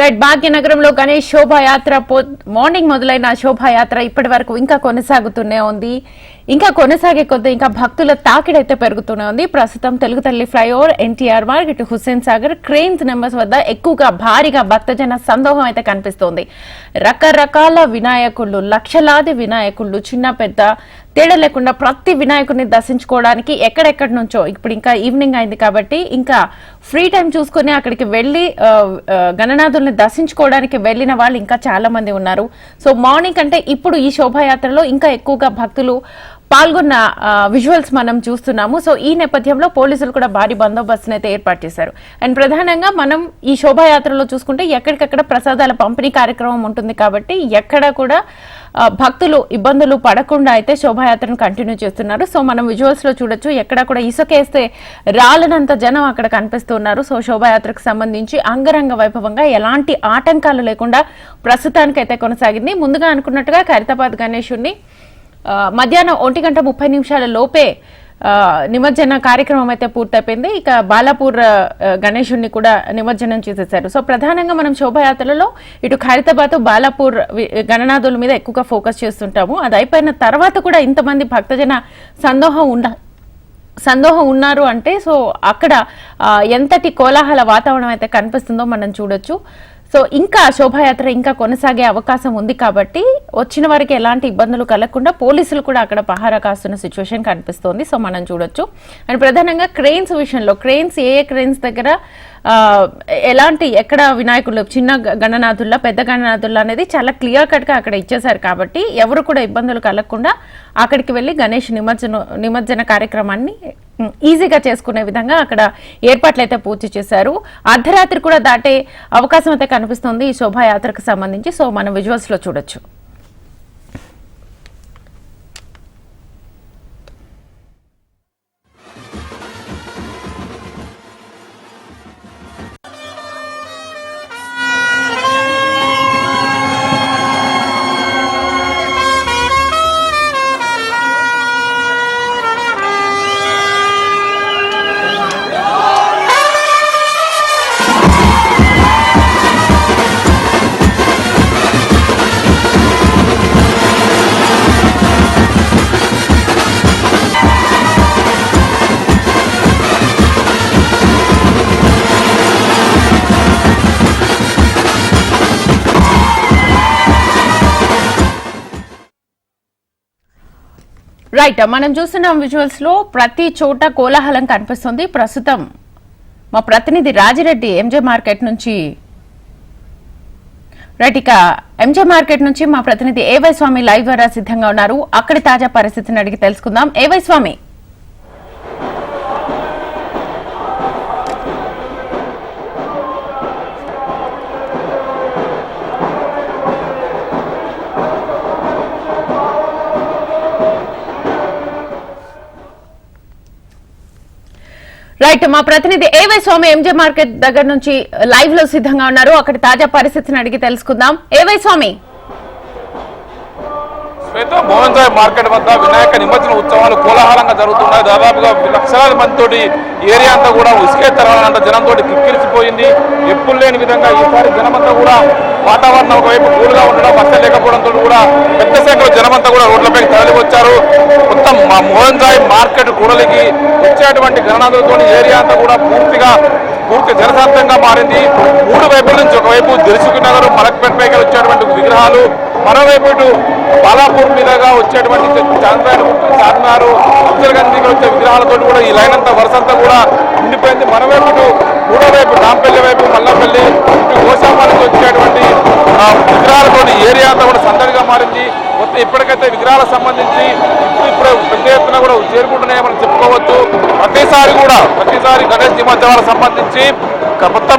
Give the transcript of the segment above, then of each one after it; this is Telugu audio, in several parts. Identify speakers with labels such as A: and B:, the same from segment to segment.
A: రైట్ భాగ్యనగరంలో గణేష్ శోభాయాత్ర మార్నింగ్ మొదలైన శోభాయాత్ర ఇప్పటి వరకు ఇంకా కొనసాగుతూనే ఉంది. ఇంకా కొనసాగే కొద్ది ఇంకా భక్తుల తాకిడైతే పెరుగుతూనే ఉంది. ప్రస్తుతం తెలుగు తల్లి ఫ్లైఓవర్ ఎన్టీఆర్ మార్గ్ ఇటు హుస్సేన్ సాగర్ క్రెయిన్స్ నెంబర్స్ వద్ద ఎక్కువగా భారీగా భక్తజన సందోహం అయితే కనిపిస్తోంది. రకరకాల వినాయకుళ్ళు లక్షలాది వినాయకుళ్ళు చిన్న పెద్ద తేడా లేకుండా ప్రతి వినాయకుడిని దర్శించుకోవడానికి ఎక్కడెక్కడి నుంచో ఇప్పుడు ఇంకా ఈవినింగ్ అయింది కాబట్టి ఇంకా ఫ్రీ టైం చూసుకొని అక్కడికి వెళ్ళి గణనాథుల్ని దర్శించుకోవడానికి వెళ్ళిన వాళ్ళు ఇంకా చాలా మంది ఉన్నారు. సో మార్నింగ్ అంటే ఇప్పుడు ఈ శోభాయాత్రలో ఇంకా ఎక్కువగా భక్తులు పాల్గొన్న విజువల్స్ మనం చూస్తున్నాము. సో ఈ నేపథ్యంలో పోలీసులు కూడా భారీ బందోబస్తును అయితే ఏర్పాటు చేశారు. అండ్ ప్రధానంగా మనం ఈ శోభాయాత్రలో చూసుకుంటే ఎక్కడికక్కడ ప్రసాదాల పంపిణీ కార్యక్రమం ఉంటుంది కాబట్టి ఎక్కడ కూడా భక్తులు ఇబ్బందులు పడకుండా అయితే శోభాయాత్రను కంటిన్యూ చేస్తున్నారు. సో మనం విజువల్స్లో చూడొచ్చు. ఎక్కడ కూడా ఇసుకేస్తే రాలనంత జనం అక్కడ కనిపిస్తున్నారు. సో శోభాయాత్రకు సంబంధించి అంగరంగ వైభవంగా ఎలాంటి ఆటంకాలు లేకుండా ప్రస్తుతానికైతే కొనసాగింది. ముందుగా అనుకున్నట్టుగా ఖైరతాబాద్ గణేషుణ్ణి మధ్యాహ్నం ఒంటి గంట ముప్పై నిమిషాల లోపే నిమజ్జన కార్యక్రమం అయితే పూర్తయిపోయింది. ఇక బాలాపూర్ గణేశుణ్ణి కూడా నిమజ్జనం చేసేశారు సో ప్రధానంగా మనం శోభాయాత్రలలో ఇటు ఖైరతాబాద్ బాలాపూర్ గణనాథుల మీద ఎక్కువగా ఫోకస్ చేస్తుంటాము. అది అయిపోయిన తర్వాత కూడా ఇంతమంది భక్తజన సందోహం ఉండ సందోహం ఉన్నారు అంటే సో అక్కడ ఎంతటి కోలాహల వాతావరణం అయితే కనిపిస్తుందో మనం చూడొచ్చు. సో ఇంకా శోభాయాత్ర ఇంకా కొనసాగే అవకాశం ఉంది కాబట్టి వచ్చిన వారికి ఎలాంటి ఇబ్బందులు కలగకుండా పోలీసులు కూడా అక్కడ పహారా కాస్తున్న సిచ్యువేషన్ కనిపిస్తోంది. సో మనం చూడొచ్చు. అండ్ ప్రధానంగా క్రెయిన్స్ విషయంలో క్రెయిన్స్ ఏ ఏ క్రెయిన్స్ దగ్గర ఎలాంటి ఎక్కడ వినాయకులు చిన్న గ- గణనాథుల్లా పెద్ద గణనాథుల్లా అనేది చాలా క్లియర్ కట్గా అక్కడ ఇచ్చేశారు కాబట్టి ఎవరు కూడా ఇబ్బందులు కలగకుండా అక్కడికి వెళ్ళి గణేష్ నిమజ్జన నిమజ్జన కార్యక్రమాన్ని ఈజీగా చేసుకునే విధంగా అక్కడ ఏర్పాట్లు అయితే పూర్తి చేశారు. అర్ధరాత్రి కూడా దాటే అవకాశం అయితే కనిపిస్తుంది ఈ శోభాయాత్రకు సంబంధించి. సో మనం విజువల్స్లో చూడొచ్చు. రైట్ మనం చూస్తున్నాం విజువల్స్లో ప్రతి చోట కోలాహలం కనిపిస్తుంది. ప్రస్తుతం మా ప్రతినిధి రాజిరెడ్డి ఎంజే మార్కెట్ నుంచి. రైట్ ఇక ఎంజే మార్కెట్ నుంచి మా ప్రతినిధి ఏవై స్వామి లైవ్ ద్వారా సిద్ధంగా ఉన్నారు. అక్కడి తాజా పరిస్థితిని అడిగి తెలుసుకుందాం. ఏవై స్వామి. రైట్ మా ప్రతినిధి ఏవై స్వామి ఎంజే మార్కెట్ దగ్గర నుంచి లైవ్లో సిద్ధంగా ఉన్నారు. అక్కడ తాజా పరిస్థితిని అడిగి తెలుసుకుందాం. ఏవై స్వామి?
B: శ్వేత మోహన్ మార్కెట్ వద్ద వినాయక నిమజ్జన ఉత్సవాలు కోలాహలంగా జరుగుతున్నాయి. దాదాపుగా లక్షలాది మందితోటి ఏరియా అంతా కూడా ఉసుకేత్తరాలంట జనంతో కిక్కిరిసిపోయింది. ఎప్పుడు లేని విధంగా ఈసారి జనమంతా కూడా వాతావరణం ఒకవైపు కూలుగా ఉండడం వర్షం లేకపోవడంతో కూడా పెద్ద సంఖ్యలో జనమంతా కూడా రోడ్లపై తరలి వచ్చారు మొత్తం మోహన్ రాయ్ మార్కెట్ కూడలికి వచ్చేటువంటి గణనాథులతో ఏరియా అంతా కూడా పూర్తిగా పూర్తి జనశాంతంగా మారింది. మూడు వైపుల నుంచి ఒకవైపు దిల్సుఖ్ నగర్ మలక్పేట పైకి వచ్చేటువంటి విగ్రహాలు మరోవైపు ఇటు బాలాపూర్ మీదుగా వచ్చేటువంటి చార్మినార్ చార్మినార్ అఫ్జల్గంజ్ దగ్గర వచ్చే విగ్రహాలతో కూడా ఈ లైన్ అంతా వరుసంతా కూడా ఉండిపోయింది. మరోవైపు ఇటు మూడో వైపు రాంపల్లి వైపు మల్లపల్లి ఇటు గోశామ వచ్చేటువంటి విగ్రహాలతో ఏరియా అంతా కూడా సందడిగా మారింది. మొత్తం ఇప్పటికైతే విగ్రహాలకు సంబంధించి ఇప్పుడు ఇప్పుడు పెద్ద ఎత్తున కూడా చేరుకుంటున్నాయని మనం చెప్పుకోవచ్చు. ప్రతిసారి కూడా ప్రతిసారి గణేష్ నిమజ్జనాలకు సంబంధించి మొత్తం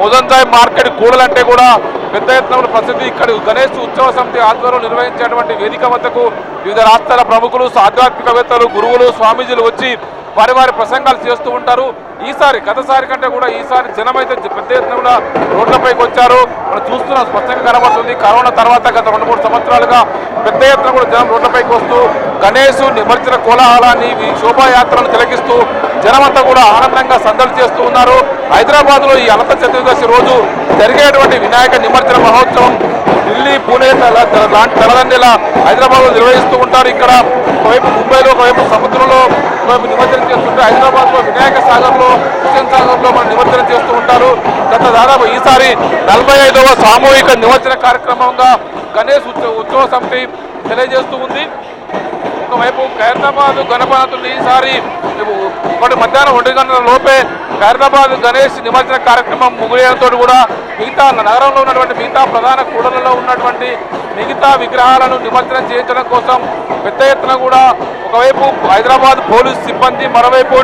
B: మోదంతాయి మార్కెట్ కూడలంటే కూడా పెద్ద ఎత్తున ప్రసిద్ధి ఇక్కడ గణేష్ ఉత్సవ సమితి ఆధ్వర్యంలో నిర్వహించేటువంటి వేదిక వద్దకు వివిధ రాష్ట్రాల ప్రముఖులు ఆధ్యాత్మికవేత్తలు గురువులు స్వామీజీలు వచ్చి వారి వారి ప్రసంగాలు చేస్తూ ఉంటారు. ఈసారి గతసారి కంటే కూడా ఈసారి జనం అయితే పెద్ద ఎత్తున కూడా రోడ్లపైకి వచ్చారు. మనం చూస్తున్నాం స్పష్టంగా కనబడుతుంది. కరోనా తర్వాత గత రెండు మూడు సంవత్సరాలుగా పెద్ద ఎత్తున కూడా జనం రోడ్లపైకి వస్తూ గణేష్ నిమజ్జన కోలాహలాన్ని ఈ శోభాయాత్రను తిలకిస్తూ జనమంతా కూడా ఆనందంగా సందడి చేస్తూ ఉన్నారు. హైదరాబాద్లో ఈ అనంత చతుర్దశి రోజు జరిగేటువంటి వినాయక నిమజ్జన మహోత్సవం ఢిల్లీ పూణే తల- లాంటి తలదండిల హైదరాబాద్లో నిర్వహిస్తూ ఉంటారు. ఇక్కడ ఒకవైపు ముంబైలో ఒకవైపు సముద్రంలో ఒకవైపు నిమజ్జనం చేస్తుంటే హైదరాబాద్లో వినాయక సాగర్లో హుస్సేన్ సాగర్లో మనం నిమజ్జనం చేస్తూ ఉంటారు. గత దాదాపు ఈసారి నలభై ఐదవ సామూహిక నిమజ్జన కార్యక్రమంగా గణేష్ ఉత్సవ ఉత్సవ సమితి తెలియజేస్తూ ఉంది. ఒకవైపు ఖైరతాబాద్ గణపతులు ఈసారి ఒకటి మధ్యాహ్నం ఒంటి గంటల లోపే హైదరాబాద్ గణేష్ నిమజ్జన కార్యక్రమం ముగియడంతో కూడా మిగతా నగరంలో ఉన్నటువంటి మిగతా ప్రధాన కూడలలో ఉన్నటువంటి మిగతా విగ్రహాలను నిమజ్జనం చేయించడం కోసం పెద్ద ఎత్తున కూడా ఒకవైపు హైదరాబాద్ పోలీస్ సిబ్బంది మరోవైపు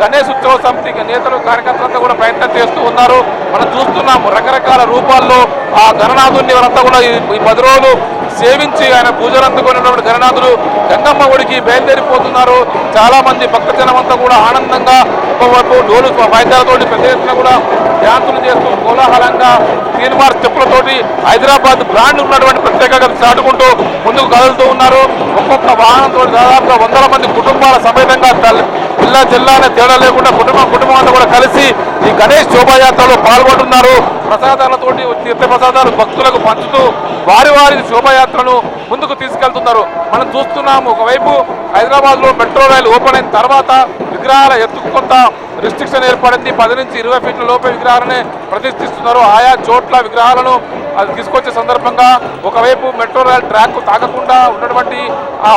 B: గణేష్ ఉత్సవ సమితి నేతలు కార్యకర్తలంతా కూడా ప్రయత్నం చేస్తూ ఉన్నారు. మనం చూస్తున్నాము రకరకాల రూపాల్లో ఆ గణనాథుని వారంతా కూడా ఈ ఈ పది రోజులు సేవించి ఆయన పూజలు అందుకున్నటువంటి గణనాథులు గంగమ్మ ఒడికి బయలుదేరిపోతున్నారు. చాలా మంది భక్తజనమంతా కూడా ఆనందంగా ఒకవైపు డోలు వాయిద్యాలతోటి పెద్ద ఎత్తున కూడా డ్యాన్సులు చేస్తూ కోలాహలంగా తీన్మార్ చెప్పులతోటి హైదరాబాద్ బ్రాండ్ ఉన్నటువంటి ప్రత్యేకత చాటుకుంటూ ముందుకు కదులుతూ ఉన్నారు. ఒక్కొక్క వాహనంతో దాదాపుగా వందల మంది కుటుంబాల సమేతంగా జిల్లా జిల్లా అనే తేడా లేకుండా కుటుంబం కుటుంబం అంతా కూడా కలిసి ఈ గణేష్ శోభాయాత్రలో పాల్గొంటున్నారు. ప్రసాదాలతోటి తీర్థ ప్రసాదాలు భక్తులకు పంచుతూ వారి వారి శోభాయాత్రను ముందుకు తీసుకెళ్తున్నారు. మనం చూస్తున్నాము ఒకవైపు హైదరాబాద్లో మెట్రో రైలు ఓపెన్ అయిన తర్వాత విగ్రహాల ఎత్తుకు కొంత రిస్ట్రిక్షన్ ఏర్పడింది. పది నుంచి ఇరవై ఫీట్ల లోపే విగ్రహాలని ప్రతిష్ఠిస్తున్నారు. ఆయా చోట్ల విగ్రహాలను అది తీసుకొచ్చే సందర్భంగా ఒకవైపు మెట్రో రైల్ ట్రాక్ తాకకుండా ఉన్నటువంటి ఆ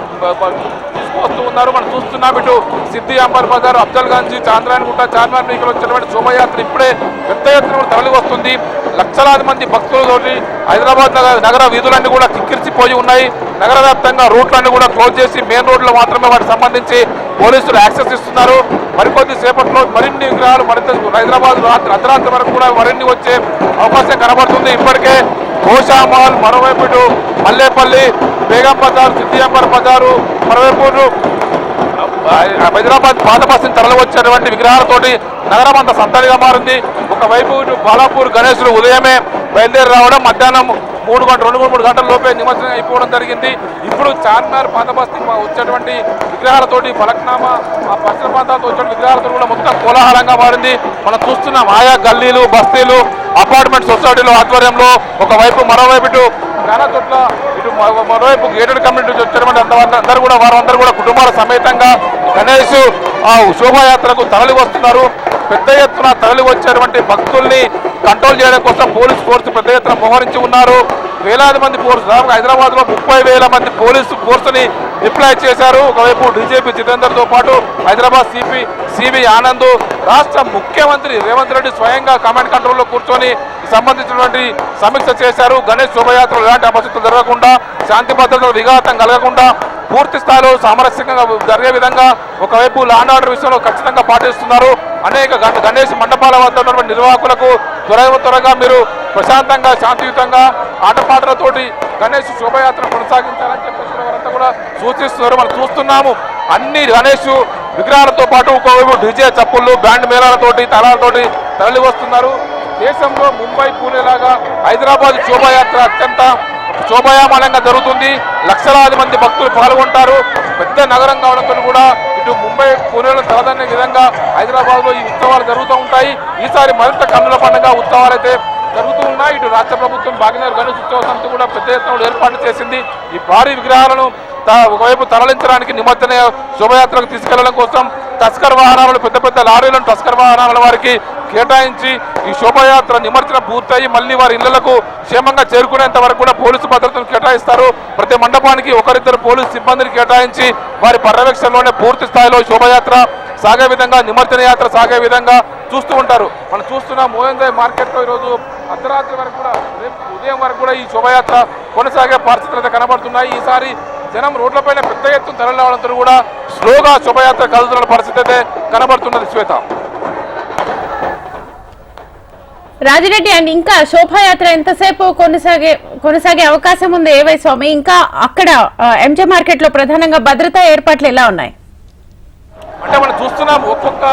B: తీసుకొస్తూ ఉన్నారు. మనం చూస్తున్నాం ఇటు సిద్ధి అంబర్ బజార్ అఫ్జల్ గంజ్ చాంద్రాయణగుట్ట చార్మార్ మీకలు వచ్చినటువంటి శోభయాత్ర ఇప్పుడే పెద్ద ఎత్తున తరలి వస్తుంది లక్షలాది మంది భక్తులతోటి హైదరాబాద్ నగర నగర వీధులన్నీ కూడా కిక్కిరిసిపోయి ఉన్నాయి. నగర వ్యాప్తంగా రూట్లన్నీ కూడా క్లోజ్ చేసి మెయిన్ రోడ్లో మాత్రమే వాటికి సంబంధించి పోలీసులు యాక్సెస్ ఇస్తున్నారు. మరికొద్ది సేపట్లో మరిన్ని విగ్రహాలు మరింత హైదరాబాద్ అర్ధరాత్రి వరకు కూడా మరిన్ని వచ్చే అవకాశం కనబడుతుంది. ఇప్పటికే గోషా మాల్ మరోవైపు మల్లేపల్లి బేగం బజార్ సిద్ధి బజారు మరోవైపు హైదరాబాద్ పాత బస్సుని తరలివచ్చేటువంటి విగ్రహాలతోటి నగరం అంత సందడిగా మారింది. ఒకవైపు ఇటు బాలాపూర్ గణేశులు ఉదయమే బయలుదేరి రావడం మధ్యాహ్నం మూడు గంటలు రెండు మూడు గంటల లోపే నిమజ్జనం అయిపోవడం జరిగింది. ఇప్పుడు చార్మినార్ పాత వచ్చేటువంటి విగ్రహాలతోటి ఫలక్నామా ఆ పశ్చిమ ప్రాంతాలతో వచ్చే విగ్రహాలతో కూడా మొత్తం కోలాహలంగా మారింది. మనం చూస్తున్నాం ఆయా గల్లీలు బస్తీలు అపార్ట్మెంట్ సొసైటీల ఆధ్వర్యంలో ఒకవైపు మరోవైపు ఇటు చాలా ఇటు మరోవైపు గేటెడ్ కమ్యూనిటీ వచ్చేటువంటి అందరూ కూడా వారందరూ కూడా కుటుంబాల సమేతంగా గణేష్ ఆ శోభాయాత్రకు తరలి వస్తున్నారు పెద్ద ఎత్తున తరలి వచ్చేటువంటి భక్తుల్ని కంట్రోల్ చేయడం కోసం పోలీస్ ఫోర్స్ పెద్ద ఎత్తున మోహరించి ఉన్నారు. వేలాది మంది ఫోర్స్ హైదరాబాద్లో హైదరాబాద్లో ముప్పై వేల మంది పోలీసు ఫోర్స్ని డిప్లాయ్ చేశారు. ఒకవైపు డీజీపీ జితేందర్తో పాటు హైదరాబాద్ సిపి సిబి ఆనంద్ రాష్ట్ర ముఖ్యమంత్రి రేవంత్ రెడ్డి స్వయంగా కమాండ్ కంట్రోల్లో కూర్చొని సంబంధించినటువంటి సమీక్ష చేశారు. గణేష్ శోభయాత్రలు ఎలాంటి అపరిస్థితులు జరగకుండా శాంతి భద్రతలు విఘాతం కలగకుండా పూర్తి స్థాయిలో సామరస్యంగా జరిగే విధంగా ఒకవైపు లాండ్ ఆర్డర్ విషయంలో ఖచ్చితంగా పాటిస్తున్నారు. అనేక గణేష్ మండపాల వద్ద ఉన్నటువంటి నిర్వాహకులకు త్వరగా త్వరగా మీరు ప్రశాంతంగా శాంతియుతంగా ఆటపాటలతోటి గణేష్ శోభయాత్ర కొనసాగించాలని చెప్పేసి వారంతా కూడా సూచిస్తున్నారు. మనం చూస్తున్నాము. అన్ని గణేష్ విగ్రహాలతో పాటు ఒకవైపు డీజే చప్పుళ్ళు బ్యాండ్ మేళాలతోటి తాళాలతోటి తరలి వస్తున్నారు దేశంలో ముంబై పూణేలాగా హైదరాబాద్ శోభాయాత్ర అత్యంత శోభాయామానంగా జరుగుతుంది. లక్షలాది మంది భక్తులు పాల్గొంటారు. పెద్ద నగరం కావడంతో కూడా ఇటు ముంబై పూణేలో తలదన్న విధంగా హైదరాబాద్లో ఈ ఉత్సవాలు జరుగుతూ ఉంటాయి. ఈసారి మరింత కన్నుల పండుగ ఉత్సవాలు అయితే జరుగుతూ ఉన్నాయి. ఇటు రాష్ట్ర ప్రభుత్వం భాగ్యనగర్ గణేష్ ఉత్సవ సమితి కూడా పెద్ద ఎత్తున ఏర్పాటు చేసింది. ఈ భారీ విగ్రహాలను త- ఒకవైపు తరలించడానికి నిమజ్జన శోభయాత్రకు తీసుకెళ్ళడం కోసం తస్కర్ వాహనాలను పెద్ద పెద్ద లారీలను తస్కర్ వాహనాల వారికి కేటాయించి ఈ శోభయాత్ర నిమజ్జన పూర్తయి మళ్ళీ వారి ఇళ్ళకు క్షేమంగా చేరుకునేంత వరకు కూడా పోలీసు భద్రతను కేటాయిస్తారు. ప్రతి మండపానికి ఒకరిద్దరు పోలీసు సిబ్బందిని కేటాయించి వారి పర్యవేక్షణలోనే పూర్తి స్థాయిలో శోభయాత్ర సాగే విధంగా నిమజ్జన యాత్ర సాగే విధంగా చూస్తూ ఉంటారు. మనం చూస్తున్నాం మోహన్జాయ్ మార్కెట్లో ఈరోజు అర్ధరాత్రి వరకు కూడా రేపు ఉదయం వరకు కూడా ఈ శోభయాత్ర కొనసాగే పరిస్థితులు అయితే కనబడుతున్నాయి. ఈసారి జనం రోడ్లపైన పెద్ద ఎత్తున తరలి రావడంతో కూడా స్లోగా శోభయాత్ర కదులుతున్న పరిస్థితి అయితే కనబడుతున్నది శ్వేత.
A: రాజిరెడ్డి అండ్ ఇంకా శోభాయాత్ర ఎంతసేపు కొనసాగే కొనసాగే అవకాశం ఉంది? ఏవై స్వామి? ఇంకా అక్కడ ఎంజే మార్కెట్లో ప్రధానంగా భద్రతా ఏర్పాట్లు ఎలా ఉన్నాయి?
B: అంటే మనం చూస్తున్నాం ఒక్కొక్క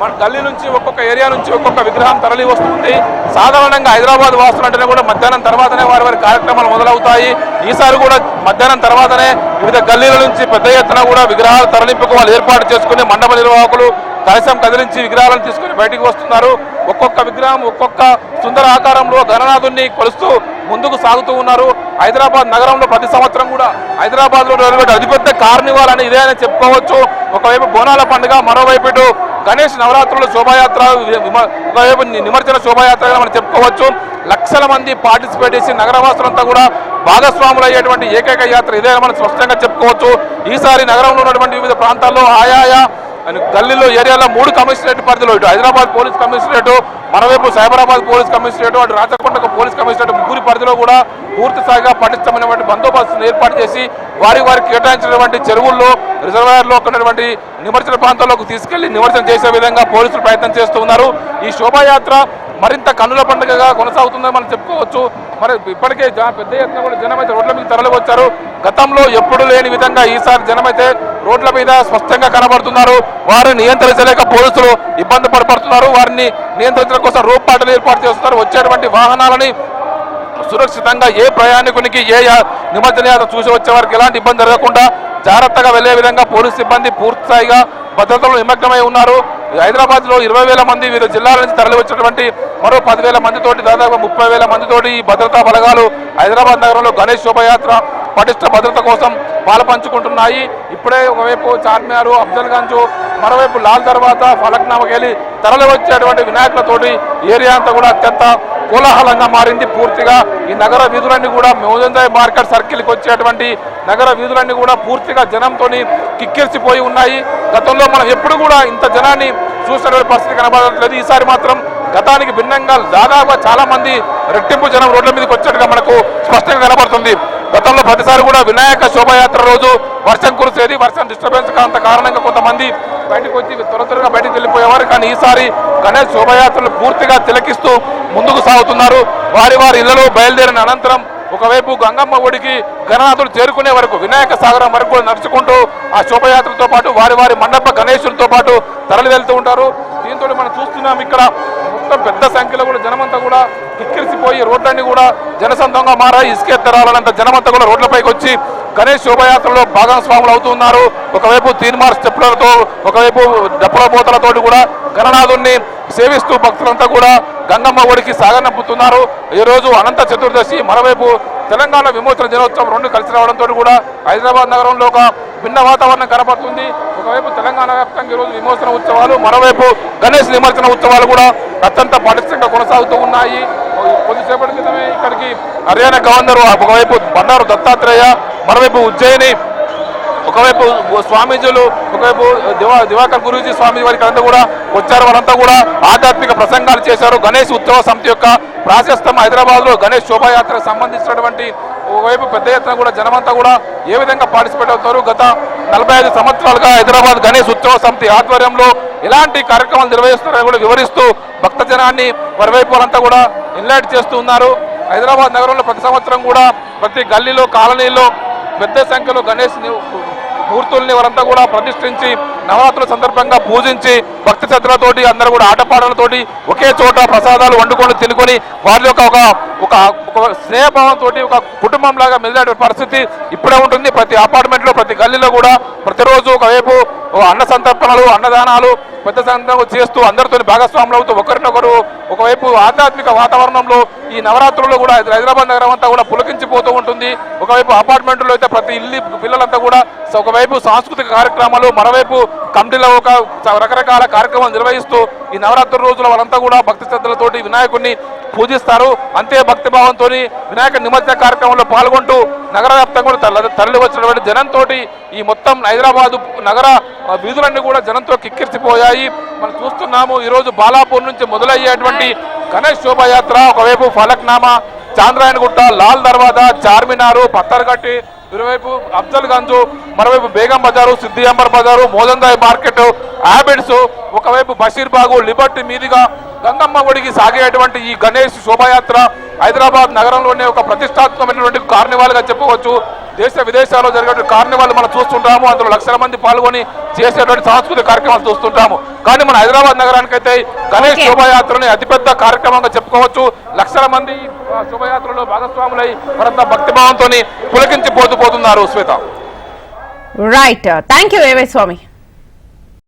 B: మన గల్లీ నుంచి ఒక్కొక్క ఏరియా నుంచి ఒక్కొక్క విగ్రహం తరలి వస్తుంది. సాధారణంగా హైదరాబాద్ వాసులు అంటేనే కూడా మధ్యాహ్నం తర్వాతనే వారి వారి కార్యక్రమాలు మొదలవుతాయి. ఈసారి కూడా మధ్యాహ్నం తర్వాతనే వివిధ గల్లీల నుంచి పెద్ద ఎత్తున కూడా విగ్రహాల తరలింపుకు వాళ్ళు ఏర్పాటు చేసుకుని మండప నిర్వాహకులు కలశం కదిలించి విగ్రహాలను తీసుకుని బయటికి వస్తున్నారు. ఒక్కొక్క విగ్రహం ఒక్కొక్క సుందర ఆకారంలో గణనాథుని కొలుస్తూ ముందుకు సాగుతూ ఉన్నారు. హైదరాబాద్ నగరంలో ప్రతి సంవత్సరం కూడా హైదరాబాద్లో జరిగే అతిపెద్ద కార్నివాల్ అని ఇదే అని చెప్పుకోవచ్చు. ఒకవైపు బోనాల పండుగ మరోవైపు ఇటు గణేష్ నవరాత్రుల శోభాయాత్ర ఒకవైపు నిమజ్జన శోభాయాత్రగా మనం చెప్పుకోవచ్చు. లక్షల మంది పార్టిసిపేట్ చేసి నగరవాసులంతా కూడా భాగస్వాములు అయ్యేటువంటి ఏకైక యాత్ర ఇదే మనం స్పష్టంగా చెప్పుకోవచ్చు. ఈసారి నగరంలో ఉన్నటువంటి వివిధ ప్రాంతాల్లో ఆయాయా గల్లీలో ఏరియాలో మూడు కమిషనరేట్ పరిధిలో ఇటు హైదరాబాద్ పోలీస్ కమిషనరేట్ మనవైపు సైబరాబాద్ పోలీస్ కమిషనరేట్ అటు రాచకొండ పోలీస్ కమిషనరేట్ ముగ్గురి పరిధిలో కూడా పూర్తి స్థాయిగా పటిష్టమైనటువంటి బందోబస్తును ఏర్పాటు చేసి వారి వారికి కేటాయించినటువంటి చెరువుల్లో రిజర్వాయర్లో ఉన్నటువంటి నిమజ్జన ప్రాంతాల్లోకి తీసుకెళ్ళి నిమజ్జనం చేసే విధంగా పోలీసులు ప్రయత్నం చేస్తూ ఉన్నారు. ఈ శోభాయాత్ర మరింత కన్నుల పండుగగా కొనసాగుతుందని మనం చెప్పుకోవచ్చు. మరి ఇప్పటికే జన- పెద్ద ఎత్తున కూడా జనం అయితే రోడ్ల మీద తరలి వచ్చారు గతంలో ఎప్పుడు లేని విధంగా ఈసారి జనం అయితే రోడ్ల మీద స్పష్టంగా కనబడుతున్నారు. వారిని నియంత్రించలేక పోలీసులు ఇబ్బంది పడపడుతున్నారు. వారిని నియంత్రించడం కోసం రూపాటలు ఏర్పాటు చేస్తున్నారు. వచ్చేటువంటి వాహనాలని సురక్షితంగా ఏ ప్రయాణికునికి ఏ నిమజ్జన యాత్ర చూసి వచ్చే వారికి ఎలాంటి ఇబ్బంది జరగకుండా జాగ్రత్తగా వెళ్ళే విధంగా పోలీస్ సిబ్బంది పూర్తిస్థాయిగా భద్రతలో నిమగ్నమై ఉన్నారు. హైదరాబాద్లో ఇరవై వేల మంది వివిధ జిల్లాల నుంచి తరలివచ్చినటువంటి మరో పదివేల మందితోటి దాదాపు ముప్పై వేల మందితోటి ఈ భద్రతా బలగాలు హైదరాబాద్ నగరంలో గణేష్ శోభయాత్ర పటిష్ట భద్రత కోసం పాల్పంచుకుంటున్నాయి. ఇప్పుడే ఒకవైపు చార్మినార్ అఫ్జల్ గంజ్ మరోవైపు లాల్ తర్వాత ఫలక్నామకెళ్ళి తరలి వచ్చేటువంటి వినాయకులతోటి ఏరియా అంతా కూడా అత్యంత కోలాహలంగా మారింది పూర్తిగా. ఈ నగర వీధులన్నీ కూడా మోజందాయ్ మార్కెట్ సర్కిల్కి వచ్చేటువంటి నగర వీధులన్నీ కూడా పూర్తిగా జనంతో కిక్కిరిసిపోయి ఉన్నాయి. గతంలో మనం ఎప్పుడు కూడా ఇంత జనాన్ని చూసినటువంటి పరిస్థితి కనబడట్లేదు. ఈసారి మాత్రం గతానికి భిన్నంగా దాదాపుగా చాలా మంది రెట్టింపు జనం రోడ్ల మీదకి వచ్చేట్టుగా మనకు స్పష్టంగా కనబడుతుంది. గతంలో ప్రతిసారి కూడా వినాయక శోభయాత్ర రోజు వర్షం కురిసేది వర్షం డిస్టర్బెన్స్ కాంత కారణంగా కొంతమంది బయటకు వచ్చి త్వర త్వరగా బయటకు వెళ్ళిపోయేవారు. కానీ ఈసారి గణేష్ శోభయాత్రలు పూర్తిగా తిలకిస్తూ ముందుకు సాగుతున్నారు. వారి వారి ఇళ్ళలో బయలుదేరిన అనంతరం ఒకవైపు గంగమ్మ ఒడికి గణనాథుడు చేరుకునే వరకు వినాయక సాగరం వరకు కూడా నడుచుకుంటూ ఆ శోభయాత్రతో పాటు వారి వారి మండప గణేశులతో పాటు తరలి వెళ్తూ ఉంటారు. దీంతో మనం చూస్తున్నాం ఇక్కడ మొత్తం పెద్ద సంఖ్యలో కూడా జనమంతా కూడా కిక్కిరిసిపోయి రోడ్లన్నీ కూడా జనసంతంగా మారాయి. ఇసుకెత్తరాలనంత జనమంతా కూడా రోడ్లపైకి వచ్చి గణేష్ శోభయాత్రలో భాగస్వాములు అవుతున్నారు ఒకవైపు తీన్మార్ స్టెప్లతో ఒకవైపు డప్పుల పోతలతోటి కూడా గణనాథుణ్ణి సేవిస్తూ భక్తులంతా కూడా గంగమ్మ ఒడికి సాగనంపుతున్నారు. ఈరోజు అనంత చతుర్దశి మరోవైపు తెలంగాణ విమోచన దినోత్సవం రెండు కలిసి రావడంతో కూడా హైదరాబాద్ నగరంలో ఒక భిన్న వాతావరణం కనపడుతుంది. ఒకవైపు తెలంగాణ వ్యాప్తంగా ఈరోజు విమోచన ఉత్సవాలు మరోవైపు గణేష్ నిమజ్జన ఉత్సవాలు కూడా అత్యంత పటిష్టంగా కొనసాగుతూ ఉన్నాయి. కొద్దిసేపటి క్రితమే ఇక్కడికి హర్యానా గవర్నర్ ఒకవైపు బండారు దత్తాత్రేయ మరోవైపు ఉజ్జయిని ఒకవైపు స్వామీజీలు ఒకవైపు దివా దివాకర్ గురూజీ స్వామి వారికి అంతా కూడా వచ్చారు. వాళ్ళంతా కూడా ఆధ్యాత్మిక ప్రసంగాలు చేశారు. గణేష్ ఉత్సవ సమితి యొక్క ప్రాశస్తం హైదరాబాద్లో గణేష్ శోభాయాత్రకు సంబంధించినటువంటి ఒకవైపు పెద్ద ఎత్తున కూడా జనమంతా కూడా ఏ విధంగా పార్టిసిపేట్ అవుతారు? గత నలభై ఐదు సంవత్సరాలుగా హైదరాబాద్ గణేష్ ఉత్సవ సమితి ఆధ్వర్యంలో ఎలాంటి కార్యక్రమాలు నిర్వహిస్తున్నారో కూడా వివరిస్తూ భక్త జనాన్ని వారి వాళ్ళంతా కూడా ఇన్లైట్ చేస్తూ ఉన్నారు. హైదరాబాద్ నగరంలో ప్రతి సంవత్సరం కూడా ప్రతి గల్లీలో కాలనీలో పెద్ద సంఖ్యలో గణేష్ మూర్తుల్ని వారంతా కూడా ప్రతిష్ఠించి నవరాత్రుల సందర్భంగా పూజించి భక్తి శ్రద్ధలతోటి అందరూ కూడా ఆటపాటలతోటి ఒకే చోట ప్రసాదాలు వండుకొని తినుకొని వారి యొక్క ఒక ఒక స్నేహభావంతో ఒక కుటుంబం లాగా పరిస్థితి ఇప్పుడే ఉంటుంది. ప్రతి అపార్ట్మెంట్లో ప్రతి గల్లీలో కూడా ప్రతిరోజు ఒకవైపు అన్న సంతర్పణలు అన్నదానాలు పెద్ద సంతంగా చేస్తూ అందరితో భాగస్వాములు అవుతూ ఒకరినొకరు ఒకవైపు ఆధ్యాత్మిక వాతావరణంలో ఈ నవరాత్రుల్లో కూడా హైదరాబాద్ నగరం అంతా కూడా పులకించిపోతూ ఉంటుంది. ఒకవైపు అపార్ట్మెంట్లో అయితే ప్రతి ఇల్లు పిల్లలంతా కూడా ఒకవైపు సాంస్కృతిక కార్యక్రమాలు మరోవైపు కమిటీలో ఒక రకరకాల కార్యక్రమాలు నిర్వహిస్తూ ఈ నవరాత్రి రోజుల వాళ్ళంతా కూడా భక్తి శ్రద్ధలతోటి వినాయకుడిని పూజిస్తారు. అంతే భక్తి పాల్గొని వినాయక నిమజ్జన కార్యక్రమంలో పాల్గొంటూ నగర వ్యాప్తంగా తరలి- వచ్చినటువంటి జనంతో ఈ మొత్తం హైదరాబాదు నగర వీధులన్నీ కూడా జనంతో కిక్కిరిసిపోయాయి. మనం చూస్తున్నాము ఈ రోజు బాలాపూర్ నుంచి మొదలయ్యేటువంటి గణేష్ శోభాయాత్ర ఒకవైపు ఫలక్నామా చాంద్రాయణగుట్ట లాల్ దర్వాజా చార్మినారు పత్తర్గట్టి ఇరువైపు అఫ్జల్ గంజ్ మరోవైపు బేగం బజారు సిద్ది అంబర్ బజారు మోదందాయ్ మార్కెట్ హ్యాబిట్స్ ఒకవైపు బషీర్బాగు లిబర్టీ మీదుగా గంగమ్మ ఒడికి సాగేటువంటి ఈ గణేష్ శోభాయాత్ర హైదరాబాద్ నగరంలోనే ఒక ప్రతిష్టాత్మకమైనటువంటి కార్నివాల్గా చెప్పవచ్చు దేశ విదేశాల్లో జరిగేటువంటి కార్నివాల్ మనం చూస్తుంటాము. అందులో లక్షల మంది పాల్గొని చేసేటువంటి సాంస్కృతిక కార్యక్రమాలు చూస్తుంటాము. కానీ మన హైదరాబాద్ నగరానికైతే గణేష్. శోభాయాత్రని అతిపెద్ద కార్యక్రమంగా చెప్పుకోవచ్చు. లక్షల మంది శోభాయాత్రలో భాగస్వాములై వారంతా భక్తిభావంతో పులకించిపోతూ పోతున్నారు Shweta.
A: Right thank you Swami